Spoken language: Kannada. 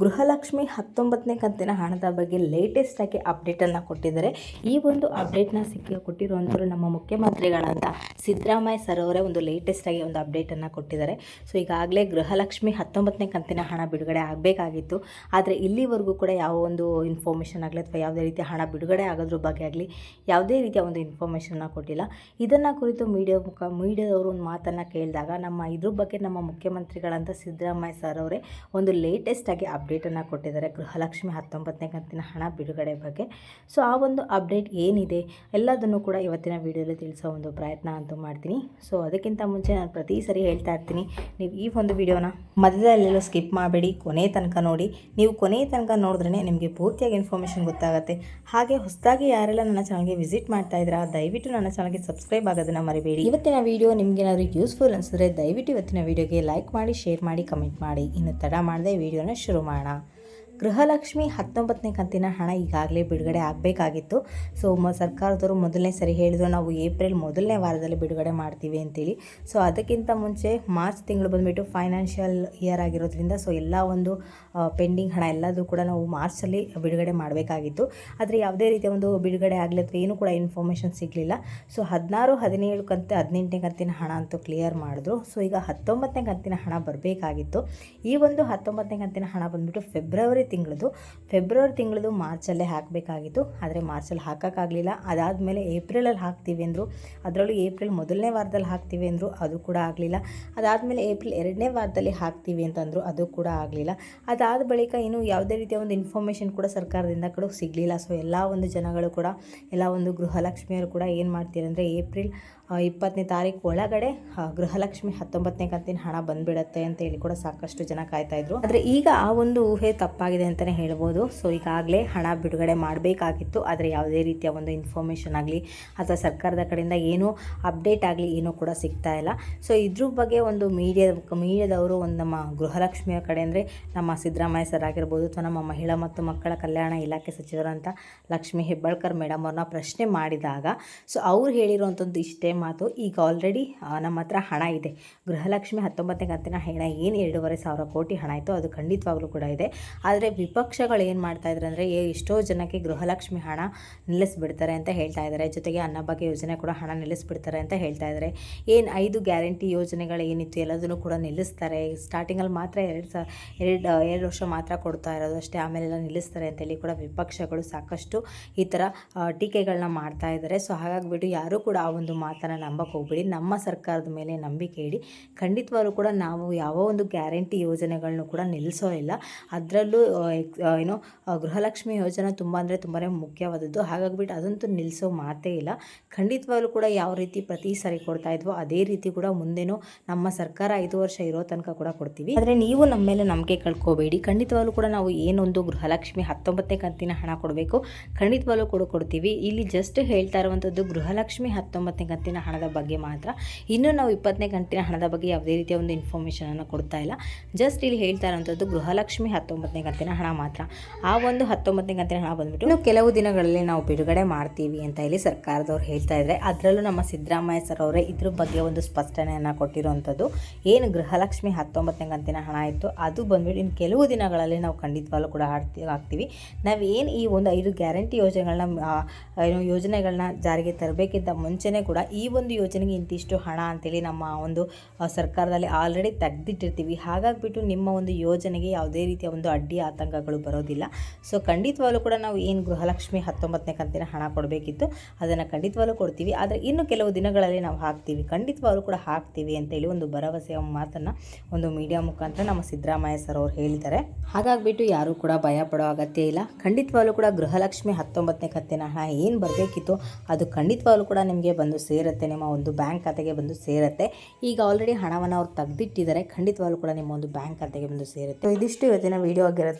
ಗೃಹಲಕ್ಷ್ಮಿ ಹತ್ತೊಂಬತ್ತನೇ ಕಂತಿನ ಹಣದ ಬಗ್ಗೆ ಲೇಟೆಸ್ಟ್ ಆಗಿ ಅಪ್ಡೇಟನ್ನು ಕೊಟ್ಟಿದ್ದಾರೆ. ಈ ಒಂದು ಅಪ್ಡೇಟ್ನ ಸಿಕ್ಕಿ ಕೊಟ್ಟಿರುವಂಥವ್ರು ನಮ್ಮ ಮುಖ್ಯಮಂತ್ರಿಗಳಂತ ಸಿದ್ದರಾಮಯ್ಯ ಸರ್ ಅವರೇ ಒಂದು ಲೇಟೆಸ್ಟ್ ಆಗಿ ಒಂದು ಅಪ್ಡೇಟನ್ನು ಕೊಟ್ಟಿದ್ದಾರೆ. ಸೊ ಈಗಾಗಲೇ ಗೃಹಲಕ್ಷ್ಮಿ ಹತ್ತೊಂಬತ್ತನೇ ಕಂತಿನ ಹಣ ಬಿಡುಗಡೆ ಆಗಬೇಕಾಗಿತ್ತು. ಆದರೆ ಇಲ್ಲಿವರೆಗೂ ಕೂಡ ಯಾವ ಒಂದು ಇನ್ಫಾರ್ಮೇಷನ್ ಆಗಲಿ ಅಥವಾ ಯಾವುದೇ ರೀತಿಯ ಹಣ ಬಿಡುಗಡೆ ಆಗೋದ್ರ ಬಗ್ಗೆ ಆಗಲಿ ಯಾವುದೇ ರೀತಿಯ ಒಂದು ಇನ್ಫಾರ್ಮೇಷನ್ನ ಕೊಟ್ಟಿಲ್ಲ. ಇದನ್ನು ಕುರಿತು ಮೀಡಿಯಾ ಮುಖ ಮೀಡಿಯಾದವರು ಒಂದು ಮಾತನ್ನು ಕೇಳಿದಾಗ ನಮ್ಮ ಇದ್ರ ಬಗ್ಗೆ ನಮ್ಮ ಮುಖ್ಯಮಂತ್ರಿಗಳಂತ ಸಿದ್ದರಾಮಯ್ಯ ಸರ್ ಅವರೇ ಒಂದು ಲೇಟೆಸ್ಟ್ ಆಗಿ ಅಪ್ಡೇಟನ್ನು ಕೊಟ್ಟಿದ್ದಾರೆ. ಗೃಹಲಕ್ಷ್ಮಿ ಹತ್ತೊಂಬತ್ತನೇ ಕಂತಿನ ಹಣ ಬಿಡುಗಡೆ ಬಗ್ಗೆ. ಸೊ, ಆ ಒಂದು ಅಪ್ಡೇಟ್ ಏನಿದೆ ಎಲ್ಲದನ್ನು ಕೂಡ ಇವತ್ತಿನ ವಿಡಿಯೋದಲ್ಲಿ ತಿಳಿಸೋ ಒಂದು ಪ್ರಯತ್ನ ಅಂತೂ ಮಾಡ್ತೀನಿ. ಸೊ, ಅದಕ್ಕಿಂತ ಮುಂಚೆ ನಾನು ಪ್ರತಿ ಸರಿ ಹೇಳ್ತಾ ಇರ್ತೀನಿ, ನೀವು ಈ ಒಂದು ವಿಡಿಯೋನ ಮಧ್ಯದಲ್ಲೆಲ್ಲೋ ಸ್ಕಿಪ್ ಮಾಡಬೇಡಿ. ಕೊನೆ ತನಕ ನೋಡಿ. ನೀವು ಕೊನೆ ತನಕ ನೋಡಿದ್ರೆ ನಿಮಗೆ ಪೂರ್ತಿಯಾಗಿ ಇನ್ಫಾರ್ಮೇಷನ್ ಗೊತ್ತಾಗುತ್ತೆ. ಹಾಗೆ ಹೊಸದಾಗಿ ಯಾರೆಲ್ಲ ನನ್ನ ಚಾನಲ್ಗೆ ವಿಸಿಟ್ ಮಾಡ್ತಾ ಇದ್ದೀರಾ, ದಯವಿಟ್ಟು ನನ್ನ ಚಾನಲ್ಗೆ ಸಬ್ಸ್ಕ್ರೈಬ್ ಆಗೋದನ್ನು ಮರಿಬೇಡಿ. ಇವತ್ತಿನ ವಿಡಿಯೋ ನಿಮಗೇನಾದರೂ ಯೂಸ್ಫುಲ್ ಅನಿಸಿದ್ರೆ ದಯವಿಟ್ಟು ಇವತ್ತಿನ ವಿಡಿಯೋಗೆ ಲೈಕ್ ಮಾಡಿ, ಶೇರ್ ಮಾಡಿ, ಕಮೆಂಟ್ ಮಾಡಿ. ಇನ್ನು ತಡ ಮಾಡದೆ ವಿಡಿಯೋನ ಶುರು வேணாம் ಗೃಹಲಕ್ಷ್ಮಿ ಹತ್ತೊಂಬತ್ತನೇ ಕಂತಿನ ಹಣ ಈಗಾಗಲೇ ಬಿಡುಗಡೆ ಆಗಬೇಕಾಗಿತ್ತು. ಸೊ ಸರ್ಕಾರದವರು ಮೊದಲನೇ ಸರಿ ಹೇಳಿದ್ರು, ನಾವು ಏಪ್ರಿಲ್ ಮೊದಲನೇ ವಾರದಲ್ಲಿ ಬಿಡುಗಡೆ ಮಾಡ್ತೀವಿ ಅಂತೇಳಿ. ಸೊ, ಅದಕ್ಕಿಂತ ಮುಂಚೆ ಮಾರ್ಚ್ ತಿಂಗಳು ಬಂದುಬಿಟ್ಟು ಫೈನಾನ್ಷಿಯಲ್ ಇಯರ್ ಆಗಿರೋದ್ರಿಂದ, ಸೊ, ಎಲ್ಲ ಒಂದು ಪೆಂಡಿಂಗ್ ಹಣ ಎಲ್ಲದೂ ಕೂಡ ನಾವು ಮಾರ್ಚಲ್ಲಿ ಬಿಡುಗಡೆ ಮಾಡಬೇಕಾಗಿತ್ತು. ಆದರೆ ಯಾವುದೇ ರೀತಿಯ ಒಂದು ಬಿಡುಗಡೆ ಆಗಲಿ ಅಥವಾ ಏನೂ ಕೂಡ ಇನ್ಫಾರ್ಮೇಷನ್ ಸಿಗಲಿಲ್ಲ. ಸೊ, ಹದಿನಾರು, ಹದಿನೇಳು ಕಂತು, ಹದಿನೆಂಟನೇ ಕಂತಿನ ಹಣ ಅಂತೂ ಕ್ಲಿಯರ್ ಮಾಡಿದ್ರು. ಸೊ, ಈಗ ಹತ್ತೊಂಬತ್ತನೇ ಕಂತಿನ ಹಣ ಬರಬೇಕಾಗಿತ್ತು. ಈ ಒಂದು ಹತ್ತೊಂಬತ್ತನೇ ಕಂತಿನ ಹಣ ಬಂದುಬಿಟ್ಟು ಫೆಬ್ರವರಿ ತಿಂಗಳದು. ಫೆಬ್ರವರಿ ತಿಂಗಳದು ಮಾರ್ಚಲ್ಲೇ ಹಾಕಬೇಕಾಗಿತ್ತು. ಆದರೆ ಮಾರ್ಚಲ್ಲಿ ಹಾಕೋಕ್ಕಾಗಲಿಲ್ಲ. ಅದಾದಮೇಲೆ ಏಪ್ರಿಲಲ್ಲಿ ಹಾಕ್ತೀವಿ ಅಂದರು. ಅದರಲ್ಲೂ ಏಪ್ರಿಲ್ ಮೊದಲನೇ ವಾರದಲ್ಲಿ ಹಾಕ್ತೀವಿ ಅಂದರು. ಅದು ಕೂಡ ಆಗಲಿಲ್ಲ. ಅದಾದಮೇಲೆ ಏಪ್ರಿಲ್ ಎರಡನೇ ವಾರದಲ್ಲಿ ಹಾಕ್ತೀವಿ ಅಂತಂದರು. ಅದು ಕೂಡ ಆಗಲಿಲ್ಲ. ಅದಾದ ಬಳಿಕ ಇನ್ನು ಯಾವುದೇ ರೀತಿಯ ಒಂದು ಇನ್ಫಾರ್ಮೇಷನ್ ಕೂಡ ಸರ್ಕಾರದಿಂದ ಕೂಡ ಸಿಗಲಿಲ್ಲ. ಸೊ ಎಲ್ಲ ಒಂದು ಜನಗಳು ಕೂಡ, ಎಲ್ಲ ಒಂದು ಗೃಹಲಕ್ಷ್ಮಿಯರು ಕೂಡ ಏನು ಮಾಡ್ತೀರಂದರೆ ಏಪ್ರಿಲ್ ಇಪ್ಪತ್ತನೇ ತಾರೀಕು ಒಳಗಡೆ ಗೃಹಲಕ್ಷ್ಮಿ ಹತ್ತೊಂಬತ್ತನೇ ಕಂತಿನ ಹಣ ಬಂದ್ಬಿಡತ್ತೆ ಅಂತ ಹೇಳಿ ಕೂಡ ಸಾಕಷ್ಟು ಜನ ಕಾಯ್ತಾ ಇದ್ರು. ಆದರೆ ಈಗ ಆ ಒಂದು ಊಹೆ ತಪ್ಪಾಗಿದೆ. ಅಂತಲೇ ಹೇಳ್ಬೋದು. ಸೊ ಈಗಾಗಲೇ ಹಣ ಬಿಡುಗಡೆ ಮಾಡಬೇಕಾಗಿತ್ತು. ಆದರೆ ಯಾವುದೇ ರೀತಿಯ ಒಂದು ಇನ್ಫಾರ್ಮೇಷನ್ ಆಗಲಿ ಅಥವಾ ಸರ್ಕಾರದ ಕಡೆಯಿಂದ ಏನೂ ಅಪ್ಡೇಟ್ ಆಗಲಿ ಏನೂ ಕೂಡ ಸಿಗ್ತಾ ಇಲ್ಲ. ಸೊ ಇದ್ರ ಬಗ್ಗೆ ಒಂದು ಮೀಡಿಯಾದ ಮೀಡಿಯಾದವರು ಒಂದು ನಮ್ಮ ಗೃಹಲಕ್ಷ್ಮಿಯ ಕಡೆ ಅಂದರೆ ನಮ್ಮ ಸಿದ್ದರಾಮಯ್ಯ ಸರ್ ಆಗಿರ್ಬೋದು ಅಥವಾ ನಮ್ಮ ಮಹಿಳಾ ಮತ್ತು ಮಕ್ಕಳ ಕಲ್ಯಾಣ ಇಲಾಖೆ ಸಚಿವರಂತ ಲಕ್ಷ್ಮೀ ಹೆಬ್ಬಾಳ್ಕರ್ ಮೇಡಮ್ ಅವ್ರನ್ನ ಪ್ರಶ್ನೆ ಮಾಡಿದಾಗ ಸೊ ಅವ್ರು ಹೇಳಿರುವಂಥದ್ದು ಇಷ್ಟೇ ಮಾತು. ಈಗ ಆಲ್ರೆಡಿ ನಮ್ಮ ಹತ್ರ ಹಣ ಇದೆ. ಗೃಹಲಕ್ಷ್ಮಿ ಹತ್ತೊಂಬತ್ತನೇ ಕಂತಿನ ಹಣ ಏನು ಎರಡೂವರೆ ಸಾವಿರ ಕೋಟಿ ಹಣ ಇತ್ತು ಅದು ಖಂಡಿತವಾಗ್ಲೂ ಕೂಡ ಇದೆ. ಆದರೆ ವಿಪಕ್ಷಗಳು ಏನು ಮಾಡ್ತಾ ಇದ್ದಾರೆ ಅಂದರೆ ಎಷ್ಟೋ ಜನಕ್ಕೆ ಗೃಹಲಕ್ಷ್ಮಿ ಹಣ ನಿಲ್ಲಿಸ್ಬಿಡ್ತಾರೆ ಅಂತ ಹೇಳ್ತಾ ಇದ್ದಾರೆ. ಜೊತೆಗೆ ಅನ್ನಭಾಗ್ಯ ಯೋಜನೆ ಕೂಡ ಹಣ ನಿಲ್ಲಿಸ್ಬಿಡ್ತಾರೆ ಅಂತ ಹೇಳ್ತಾ ಇದ್ದಾರೆ. ಏನು ಐದು ಗ್ಯಾರಂಟಿ ಯೋಜನೆಗಳು ಏನಿತ್ತು ಎಲ್ಲದನ್ನು ಕೂಡ ನಿಲ್ಲಿಸ್ತಾರೆ. ಸ್ಟಾರ್ಟಿಂಗಲ್ಲಿ ಮಾತ್ರ ಎರಡು ಸ, ಎರಡು ಎರಡು ವರ್ಷ ಮಾತ್ರ ಕೊಡ್ತಾ ಇರೋದು ಅಷ್ಟೇ, ಆಮೇಲೆಲ್ಲ ನಿಲ್ಲಿಸ್ತಾರೆ ಅಂತೇಳಿ ಕೂಡ ವಿಪಕ್ಷಗಳು ಸಾಕಷ್ಟು ಈ ಥರ ಟೀಕೆಗಳನ್ನ ಮಾಡ್ತಾ ಇದ್ದಾರೆ. ಸೊ ಹಾಗಾಗಿಬಿಟ್ಟು ಯಾರೂ ಕೂಡ ಆ ಒಂದು ಮಾತನ್ನು ನಂಬಕ್ಕೆ ಹೋಗ್ಬೇಡಿ. ನಮ್ಮ ಸರ್ಕಾರದ ಮೇಲೆ ನಂಬಿಕೆ ಇಡಿ. ಖಂಡಿತವಾಗ್ಲೂ ಕೂಡ ನಾವು ಯಾವ ಒಂದು ಗ್ಯಾರಂಟಿ ಯೋಜನೆಗಳನ್ನು ಕೂಡ ನಿಲ್ಲಿಸೋ ಇಲ್ಲ ಅದರಲ್ಲೂ ಏನೋ ಗೃಹಲಕ್ಷ್ಮಿ ಯೋಜನೆ ತುಂಬ ಅಂದರೆ ತುಂಬಾ ಮುಖ್ಯವಾದದ್ದು. ಹಾಗಾಗಿಬಿಟ್ಟು ಅದಂತೂ ನಿಲ್ಲಿಸೋ ಮಾತೇ ಇಲ್ಲ. ಖಂಡಿತವಾಗ್ಲೂ ಕೂಡ ಯಾವ ರೀತಿ ಪ್ರತಿ ಸಾರಿ ಕೊಡ್ತಾ ಇದ್ವೋ ಅದೇ ರೀತಿ ಕೂಡ ಮುಂದೆನೂ ನಮ್ಮ ಸರ್ಕಾರ ಐದು ವರ್ಷ ಇರೋ ತನಕ ಕೂಡ ಕೊಡ್ತೀವಿ. ಆದರೆ ನೀವು ನಮ್ಮ ಮೇಲೆ ನಂಬಿಕೆ ಕಳ್ಕೋಬೇಡಿ. ಖಂಡಿತವಾಗ್ಲೂ ಕೂಡ ನಾವು ಏನೊಂದು ಗೃಹಲಕ್ಷ್ಮಿ ಹತ್ತೊಂಬತ್ತನೇ ಕಂತಿನ ಹಣ ಕೊಡಬೇಕು. ಖಂಡಿತವಾಗ್ಲೂ ಕೂಡ ಕೊಡ್ತೀವಿ. ಇಲ್ಲಿ ಜಸ್ಟ್ ಹೇಳ್ತಾ ಇರುವಂಥದ್ದು ಗೃಹಲಕ್ಷ್ಮಿ ಹತ್ತೊಂಬತ್ತನೇ ಕಂತಿನ ಹಣದ ಬಗ್ಗೆ ಮಾತ್ರ. ಇನ್ನೂ ನಾವು ಇಪ್ಪತ್ತನೇ ಕಂತಿನ ಹಣದ ಬಗ್ಗೆ ಯಾವುದೇ ರೀತಿಯ ಒಂದು ಇನ್ಫಾರ್ಮೇಷನನ್ನು ಕೊಡ್ತಾ ಇಲ್ಲ. ಜಸ್ಟ್ ಇಲ್ಲಿ ಹೇಳ್ತಾ ಇರುವಂಥದ್ದು ಗೃಹಲಕ್ಷ್ಮಿ ಹತ್ತೊಂಬತ್ತನೇ ಕಂತಿನ ಹಣ ಮಾತ್ರ. ಆ ಒಂದು ಹತ್ತೊಂಬತ್ತನೇ ಕಂತಿನ ಹಣ ಬಂದ್ಬಿಟ್ಟು ಇನ್ನು ಕೆಲವು ದಿನಗಳಲ್ಲಿ ನಾವು ಬಿಡುಗಡೆ ಮಾಡ್ತೀವಿ ಅಂತ ಹೇಳಿ ಸರ್ಕಾರದವ್ರು ಹೇಳ್ತಾ ಇದ್ದಾರೆ ಅದರಲ್ಲೂ ನಮ್ಮ ಸಿದ್ದರಾಮಯ್ಯ ಸರ್ ಅವರೇ ಇದ್ರ ಬಗ್ಗೆ ಒಂದು ಸ್ಪಷ್ಟನೆಯನ್ನು ಕೊಟ್ಟಿರುವಂಥದ್ದು. ಏನು ಗೃಹಲಕ್ಷ್ಮಿ ಹತ್ತೊಂಬತ್ತನೇ ಕಂತಿನ ಹಣ ಇತ್ತು, ಅದು ಬಂದ್ಬಿಟ್ಟು ಇನ್ನು ಕೆಲವು ದಿನಗಳಲ್ಲಿ ನಾವು ಖಂಡಿತವಾಗ್ಲೂ ಕೂಡ ಆಡ್ತೀವಿ ಆಗ್ತೀವಿ ನಾವು ಏನು ಈ ಒಂದು ಐದು ಗ್ಯಾರಂಟಿ ಯೋಜನೆಗಳನ್ನ ಏನು ಯೋಜನೆಗಳನ್ನ ಜಾರಿಗೆ ತರಬೇಕಿಂತ ಮುಂಚೆನೇ ಕೂಡ ಈ ಒಂದು ಯೋಜನೆಗೆ ಇಂತಿಷ್ಟು ಹಣ ಅಂತೇಳಿ ನಮ್ಮ ಒಂದು ಸರ್ಕಾರದಲ್ಲಿ ಆಲ್ರೆಡಿ ತೆಗೆದಿಟ್ಟಿರ್ತೀವಿ. ಹಾಗಾಗಿಬಿಟ್ಟು ನಿಮ್ಮ ಒಂದು ಯೋಜನೆಗೆ ಯಾವುದೇ ರೀತಿಯ ಒಂದು ಅಡ್ಡಿ ಆತಂಕಗಳು ಬರೋದಿಲ್ಲ. ಸೊ ಖಂಡಿತವಾಗ್ಲೂ ಕೂಡ ನಾವು ಏನು ಗೃಹಲಕ್ಷ್ಮಿ ಹತ್ತೊಂಬತ್ತನೇ ಕಂತಿನ ಹಣ ಕೊಡಬೇಕಿತ್ತು, ಅದನ್ನು ಖಂಡಿತವಾಗ್ಲೂ ಕೊಡ್ತೀವಿ. ಆದರೆ ಇನ್ನು ಕೆಲವು ದಿನಗಳಲ್ಲಿ ನಾವು ಹಾಕ್ತೀವಿ. ಖಂಡಿತವಾಗ್ಲೂ ಕೂಡ ಹಾಕ್ತೀವಿ ಅಂತೇಳಿ ಒಂದು ಭರವಸೆಯ ಮಾತನ್ನು ಒಂದು ಮೀಡಿಯಾ ಮುಖಾಂತರ ನಮ್ಮ ಸಿದ್ದರಾಮಯ್ಯ ಸರ್ ಅವರು ಹೇಳಿದ್ದಾರೆ. ಹಾಗಾಗಿಬಿಟ್ಟು ಯಾರೂ ಕೂಡ ಭಯ ಪಡೋ ಅಗತ್ಯ ಇಲ್ಲ. ಖಂಡಿತವಾಗ್ಲೂ ಕೂಡ ಗೃಹಲಕ್ಷ್ಮಿ ಹತ್ತೊಂಬತ್ತನೇ ಕಂತಿನ ಹಣ ಏನು ಬರಬೇಕಿತ್ತು, ಅದು ಖಂಡಿತವಾಗ್ಲೂ ಕೂಡ ನಿಮಗೆ ಬಂದು ಸೇರುತ್ತೆ, ನಿಮ್ಮ ಒಂದು ಬ್ಯಾಂಕ್ ಖಾತೆಗೆ ಬಂದು ಸೇರುತ್ತೆ. ಈಗ ಆಲ್ರೆಡಿ ಹಣವನ್ನು ಅವ್ರು ತೆಗೆದಿಟ್ಟಿದ್ದಾರೆ. ಖಂಡಿತವಾಗ್ಲೂ ಕೂಡ ನಿಮ್ಮ ಒಂದು ಬ್ಯಾಂಕ್ ಖಾತೆಗೆ ಬಂದು ಸೇರುತ್ತೆ. ಇದಿಷ್ಟು ಇವತ್ತಿನ ವೀಡಿಯೋ ಆಗಿರುತ್ತೆ